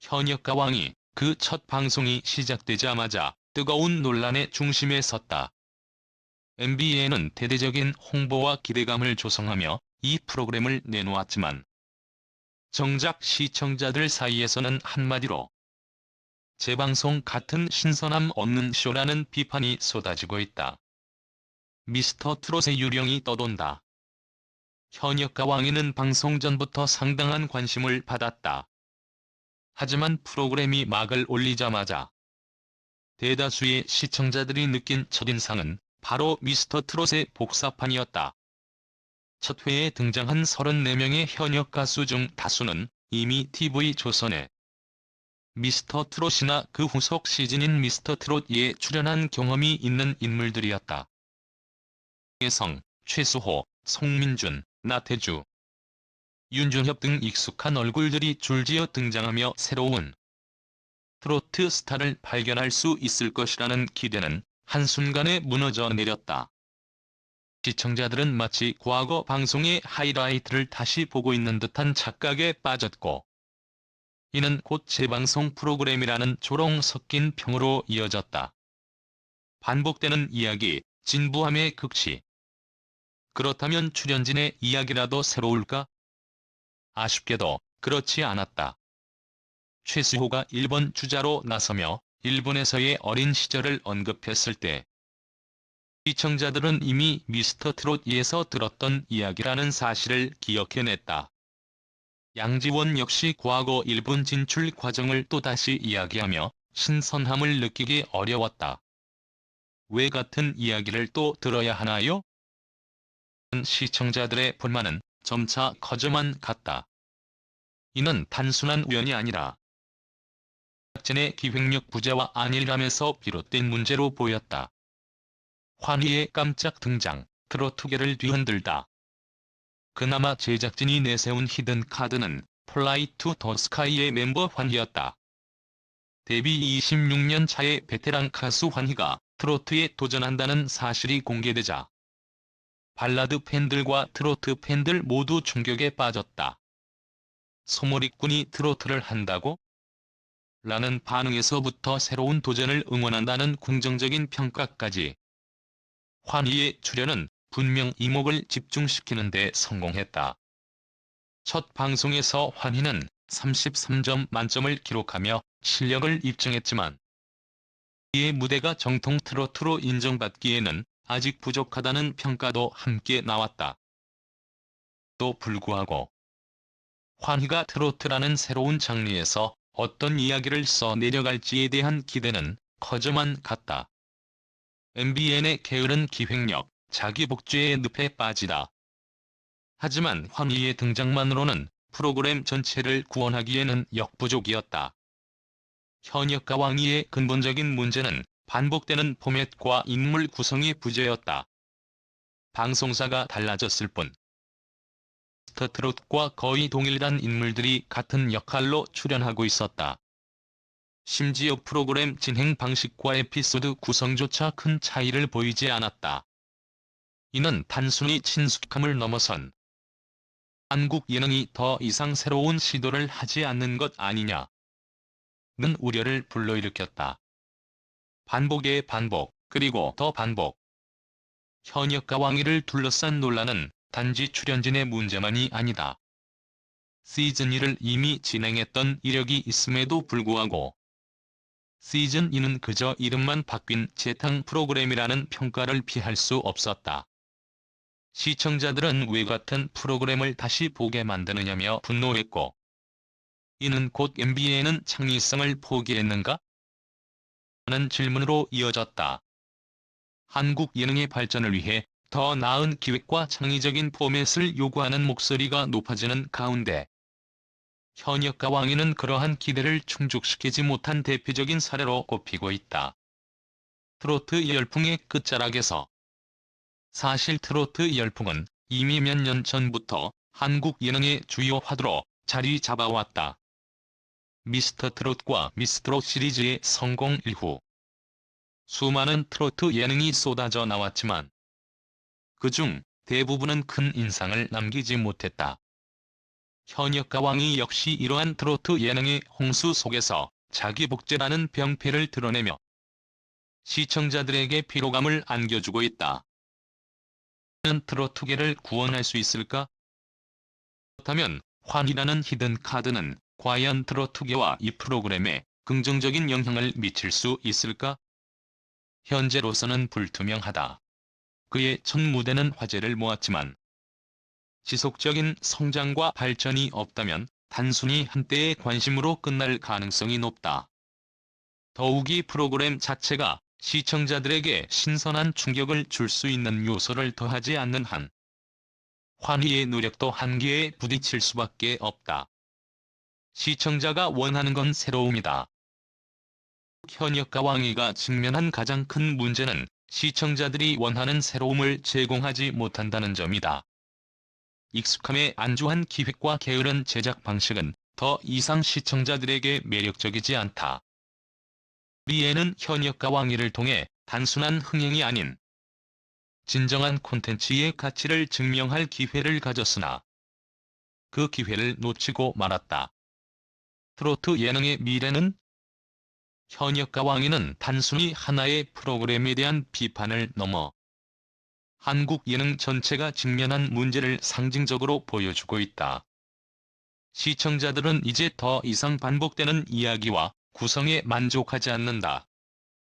현역 가왕이 그 첫 방송이 시작되자마자 뜨거운 논란의 중심에 섰다. MBN은 대대적인 홍보와 기대감을 조성하며 이 프로그램을 내놓았지만 정작 시청자들 사이에서는 한마디로 재방송 같은 신선함 없는 쇼라는 비판이 쏟아지고 있다. 미스터 트롯의 유령이 떠돈다. 현역 가왕이는 방송 전부터 상당한 관심을 받았다. 하지만 프로그램이 막을 올리자마자 대다수의 시청자들이 느낀 첫인상은 바로 미스터 트롯의 복사판이었다. 첫 회에 등장한 34명의 현역 가수 중 다수는 이미 TV조선에 미스터 트롯이나 그 후속 시즌인 미스터 트롯에 출연한 경험이 있는 인물들이었다. 예성, 최수호, 송민준, 나태주, 윤준협 등 익숙한 얼굴들이 줄지어 등장하며 새로운 트로트 스타를 발견할 수 있을 것이라는 기대는 한순간에 무너져 내렸다. 시청자들은 마치 과거 방송의 하이라이트를 다시 보고 있는 듯한 착각에 빠졌고 이는 곧 재방송 프로그램이라는 조롱 섞인 평으로 이어졌다. 반복되는 이야기, 진부함의 극치. 그렇다면 출연진의 이야기라도 새로울까? 아쉽게도 그렇지 않았다. 최수호가 일본 주자로 나서며 일본에서의 어린 시절을 언급했을 때 시청자들은 이미 미스터 트롯에서 들었던 이야기라는 사실을 기억해냈다. 양지원 역시 과거 일본 진출 과정을 또다시 이야기하며 신선함을 느끼기 어려웠다. 왜 같은 이야기를 또 들어야 하나요? 시청자들의 불만은 점차 커져만 갔다. 이는 단순한 우연이 아니라 제작진의 기획력 부재와 안일함에서 비롯된 문제로 보였다. 환희의 깜짝 등장, 트로트계를 뒤흔들다. 그나마 제작진이 내세운 히든 카드는 플라이 투 더 스카이의 멤버 환희였다. 데뷔 26년 차의 베테랑 가수 환희가 트로트에 도전한다는 사실이 공개되자 발라드 팬들과 트로트 팬들 모두 충격에 빠졌다. 소몰이꾼이 트로트를 한다고? 라는 반응에서부터 새로운 도전을 응원한다는 긍정적인 평가까지. 환희의 출연은 분명 이목을 집중시키는 데 성공했다. 첫 방송에서 환희는 33점 만점을 기록하며 실력을 입증했지만 이의 무대가 정통 트로트로 인정받기에는 아직 부족하다는 평가도 함께 나왔다. 또 불구하고 환희가 트로트라는 새로운 장르에서 어떤 이야기를 써 내려갈지에 대한 기대는 커져만 갔다. MBN의 게으른 기획력, 자기 복제의 늪에 빠지다. 하지만 환희의 등장만으로는 프로그램 전체를 구원하기에는 역부족이었다. 현역과 왕희의 근본적인 문제는 반복되는 포맷과 인물 구성의 부재였다. 방송사가 달라졌을 뿐 스타트롯과 거의 동일한 인물들이 같은 역할로 출연하고 있었다. 심지어 프로그램 진행 방식과 에피소드 구성조차 큰 차이를 보이지 않았다. 이는 단순히 친숙함을 넘어선 한국 예능이 더 이상 새로운 시도를 하지 않는 것 아니냐. 는 우려를 불러일으켰다. 반복의 반복, 그리고 더 반복. 현역과 왕위를 둘러싼 논란은 단지 출연진의 문제만이 아니다. 시즌1을 이미 진행했던 이력이 있음에도 불구하고 시즌2는 그저 이름만 바뀐 재탕 프로그램이라는 평가를 피할 수 없었다. 시청자들은 왜 같은 프로그램을 다시 보게 만드느냐며 분노했고 이는 곧 MBN은 창의성을 포기했는가? 하는 질문으로 이어졌다. 한국 예능의 발전을 위해 더 나은 기획과 창의적인 포맷을 요구하는 목소리가 높아지는 가운데 현역과 왕위는 그러한 기대를 충족시키지 못한 대표적인 사례로 꼽히고 있다. 트로트 열풍의 끝자락에서 사실 트로트 열풍은 이미 몇 년 전부터 한국 예능의 주요 화두로 자리 잡아왔다. 미스터 트롯과 미스트롯 시리즈의 성공 이후 수많은 트로트 예능이 쏟아져 나왔지만 그중 대부분은 큰 인상을 남기지 못했다. 현역 가왕이 역시 이러한 트로트 예능의 홍수 속에서 자기 복제라는 병폐를 드러내며 시청자들에게 피로감을 안겨주고 있다. 는 트로트계를 구원할 수 있을까? 그렇다면 환이라는 히든 카드는 과연 트로트계와 이 프로그램에 긍정적인 영향을 미칠 수 있을까? 현재로서는 불투명하다. 그의 첫 무대는 화제를 모았지만 지속적인 성장과 발전이 없다면 단순히 한때의 관심으로 끝날 가능성이 높다. 더욱이 프로그램 자체가 시청자들에게 신선한 충격을 줄 수 있는 요소를 더하지 않는 한 환희의 노력도 한계에 부딪힐 수밖에 없다. 시청자가 원하는 건 새로움이다. 현역가 왕이가 직면한 가장 큰 문제는 시청자들이 원하는 새로움을 제공하지 못한다는 점이다. 익숙함에 안주한 기획과 게으른 제작 방식은 더 이상 시청자들에게 매력적이지 않다. 우리에는 현역가 왕위를 통해 단순한 흥행이 아닌 진정한 콘텐츠의 가치를 증명할 기회를 가졌으나 그 기회를 놓치고 말았다. 트로트 예능의 미래는 현역가 왕위는 단순히 하나의 프로그램에 대한 비판을 넘어 한국 예능 전체가 직면한 문제를 상징적으로 보여주고 있다. 시청자들은 이제 더 이상 반복되는 이야기와 구성에 만족하지 않는다.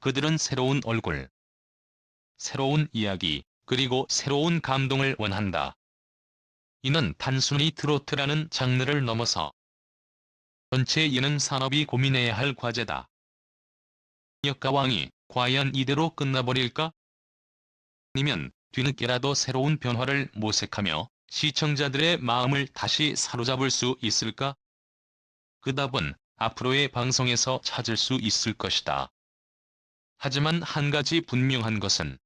그들은 새로운 얼굴, 새로운 이야기, 그리고 새로운 감동을 원한다. 이는 단순히 트로트라는 장르를 넘어서 전체 예능 산업이 고민해야 할 과제다. 역가왕이 과연 이대로 끝나버릴까? 아니면 뒤늦게라도 새로운 변화를 모색하며 시청자들의 마음을 다시 사로잡을 수 있을까? 그 답은 앞으로의 방송에서 찾을 수 있을 것이다. 하지만 한 가지 분명한 것은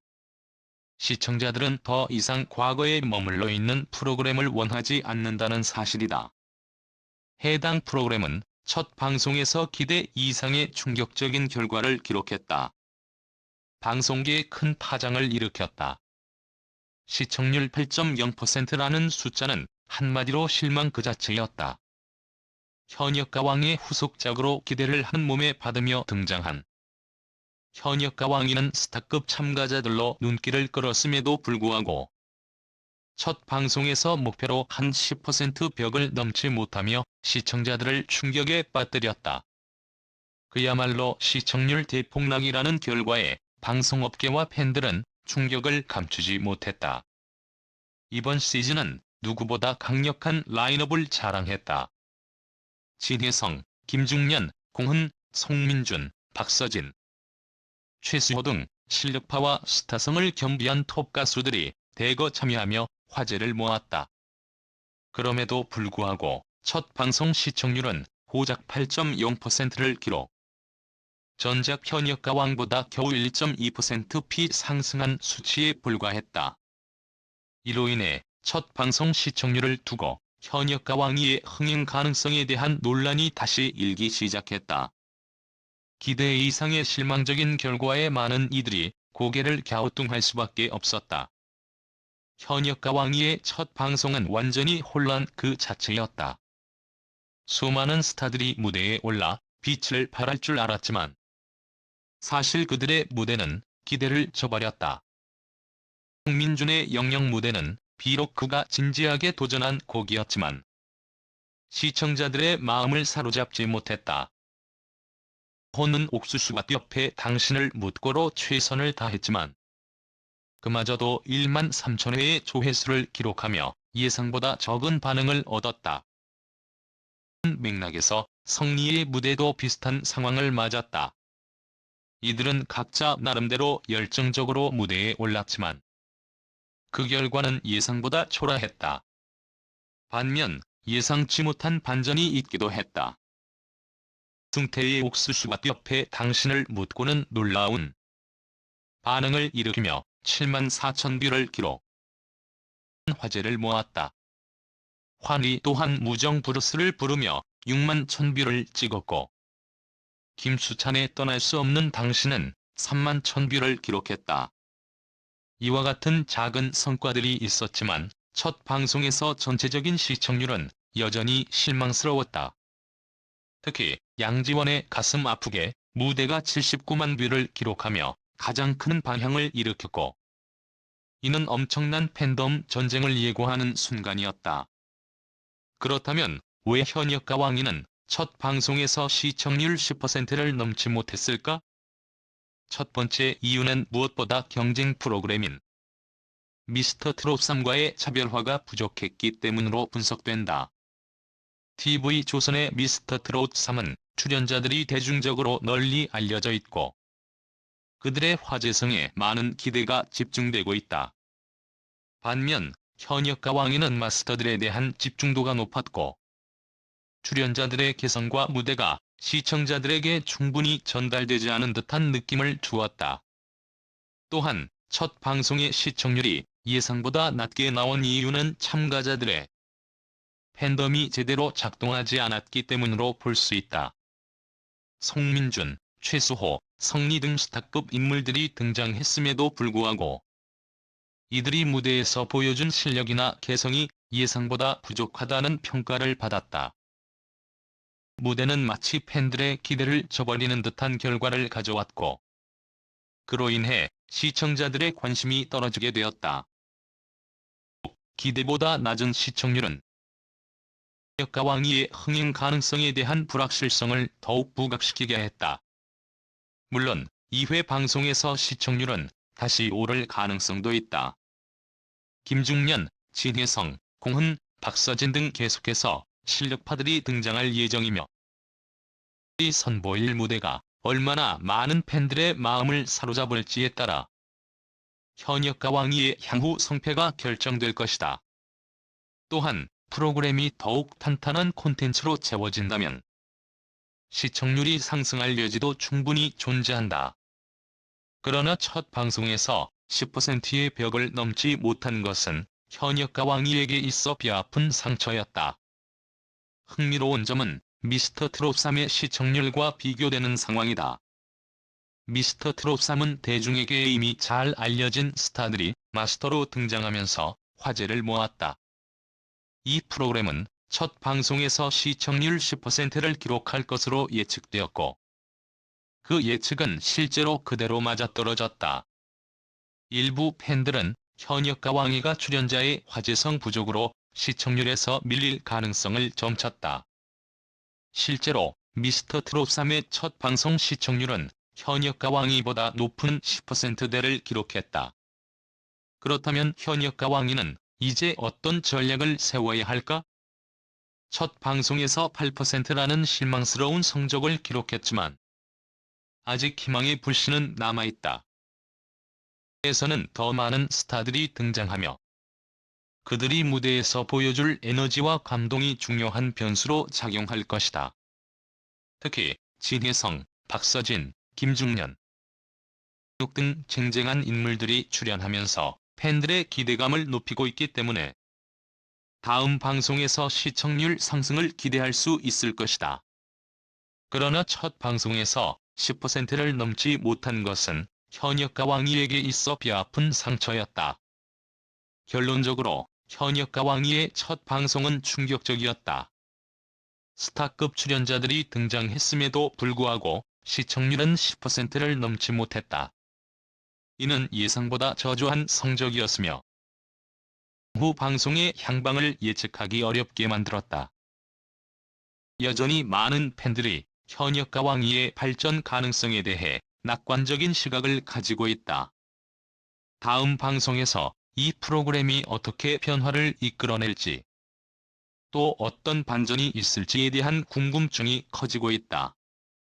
시청자들은 더 이상 과거에 머물러 있는 프로그램을 원하지 않는다는 사실이다. 해당 프로그램은 첫 방송에서 기대 이상의 충격적인 결과를 기록했다. 방송계에 큰 파장을 일으켰다. 시청률 8.0%라는 숫자는 한마디로 실망 그 자체였다. 현역 가왕의 후속작으로 기대를 한 몸에 받으며 등장한 현역 가왕이는 스타급 참가자들로 눈길을 끌었음에도 불구하고 첫 방송에서 목표로 한 10% 벽을 넘지 못하며 시청자들을 충격에 빠뜨렸다. 그야말로 시청률 대폭락이라는 결과에 방송업계와 팬들은 충격을 감추지 못했다. 이번 시즌은 누구보다 강력한 라인업을 자랑했다. 진혜성, 김중년, 공흔, 송민준, 박서진, 최수호 등 실력파와 스타성을 겸비한 톱 가수들이 대거 참여하며 화제를 모았다. 그럼에도 불구하고 첫 방송 시청률은 고작 8.0%를 기록. 전작 현역가 왕보다 겨우 1.2%피 상승한 수치에 불과했다. 이로 인해 첫 방송 시청률을 두고 현역가 왕위의 흥행 가능성에 대한 논란이 다시 일기 시작했다. 기대 이상의 실망적인 결과에 많은 이들이 고개를 갸우뚱할 수밖에 없었다. 현역가 왕위의 첫 방송은 완전히 혼란 그 자체였다. 수많은 스타들이 무대에 올라 빛을 발할 줄 알았지만 사실 그들의 무대는 기대를 저버렸다. 홍민준의 영영 무대는 비록 그가 진지하게 도전한 곡이었지만 시청자들의 마음을 사로잡지 못했다. 호는 옥수수가 옆에 당신을 묻고로 최선을 다했지만 그마저도 1만 3천 회의 조회수를 기록하며 예상보다 적은 반응을 얻었다. 맥락에서 성리의 무대도 비슷한 상황을 맞았다. 이들은 각자 나름대로 열정적으로 무대에 올랐지만 그 결과는 예상보다 초라했다. 반면 예상치 못한 반전이 있기도 했다. 승태의 옥수수밭 옆에 당신을 묻고는 놀라운 반응을 일으키며 7만 4천 뷰를 기록. 화제를 모았다. 환희 또한 무정 브루스를 부르며 6만 천 뷰를 찍었고 김수찬의 떠날 수 없는 당신은 3만 천 뷰를 기록했다. 이와 같은 작은 성과들이 있었지만 첫 방송에서 전체적인 시청률은 여전히 실망스러웠다. 특히 양지원의 가슴 아프게 무대가 79만 뷰를 기록하며 가장 큰 방향을 일으켰고 이는 엄청난 팬덤 전쟁을 예고하는 순간이었다. 그렇다면 왜 현역과 왕이는 첫 방송에서 시청률 10%를 넘지 못했을까? 첫 번째 이유는 무엇보다 경쟁 프로그램인 미스터 트롯 3과의 차별화가 부족했기 때문으로 분석된다. TV 조선의 미스터 트롯 3은 출연자들이 대중적으로 널리 알려져 있고 그들의 화제성에 많은 기대가 집중되고 있다. 반면 현역과 왕이는 마스터들에 대한 집중도가 높았고 출연자들의 개성과 무대가 시청자들에게 충분히 전달되지 않은 듯한 느낌을 주었다. 또한 첫 방송의 시청률이 예상보다 낮게 나온 이유는 참가자들의 팬덤이 제대로 작동하지 않았기 때문으로 볼 수 있다. 송민준, 최수호, 성리 등 스타급 인물들이 등장했음에도 불구하고 이들이 무대에서 보여준 실력이나 개성이 예상보다 부족하다는 평가를 받았다. 무대는 마치 팬들의 기대를 저버리는 듯한 결과를 가져왔고 그로 인해 시청자들의 관심이 떨어지게 되었다. 기대보다 낮은 시청률은 역가 왕위의 흥행 가능성에 대한 불확실성을 더욱 부각시키게 했다. 물론 2회 방송에서 시청률은 다시 오를 가능성도 있다. 김중년, 진혜성, 공흔, 박서진 등 계속해서 실력파들이 등장할 예정이며 이 선보일 무대가 얼마나 많은 팬들의 마음을 사로잡을지에 따라 현역과 왕위의 향후 성패가 결정될 것이다. 또한 프로그램이 더욱 탄탄한 콘텐츠로 채워진다면 시청률이 상승할 여지도 충분히 존재한다. 그러나 첫 방송에서 10%의 벽을 넘지 못한 것은 현역과 왕위에게 있어 뼈아픈 상처였다. 흥미로운 점은 미스터 트롯 3의 시청률과 비교되는 상황이다. 미스터 트롯 3은 대중에게 이미 잘 알려진 스타들이 마스터로 등장하면서 화제를 모았다. 이 프로그램은 첫 방송에서 시청률 10%를 기록할 것으로 예측되었고 그 예측은 실제로 그대로 맞아떨어졌다. 일부 팬들은 현역과 왕이가 출연자의 화제성 부족으로 시청률에서 밀릴 가능성을 점쳤다. 실제로 미스터 트롯 3의 첫 방송 시청률은 현역과 왕이보다 높은 10%대를 기록했다. 그렇다면 현역과 왕이는 이제 어떤 전략을 세워야 할까? 첫 방송에서 8%라는 실망스러운 성적을 기록했지만 아직 희망의 불씨는 남아있다. 에서는 더 많은 스타들이 등장하며 그들이 무대에서 보여줄 에너지와 감동이 중요한 변수로 작용할 것이다. 특히 진혜성, 박서진, 김중년 등 쟁쟁한 인물들이 출연하면서 팬들의 기대감을 높이고 있기 때문에 다음 방송에서 시청률 상승을 기대할 수 있을 것이다. 그러나 첫 방송에서 10%를 넘지 못한 것은 현역과 왕위에게 있어 뼈아픈 상처였다. 결론적으로 현역과 왕위의 첫 방송은 충격적이었다. 스타급 출연자들이 등장했음에도 불구하고 시청률은 10%를 넘지 못했다. 이는 예상보다 저조한 성적이었으며 후 방송의 향방을 예측하기 어렵게 만들었다. 여전히 많은 팬들이 현역과 왕위의 발전 가능성에 대해 낙관적인 시각을 가지고 있다. 다음 방송에서 이 프로그램이 어떻게 변화를 이끌어낼지 또 어떤 반전이 있을지에 대한 궁금증이 커지고 있다.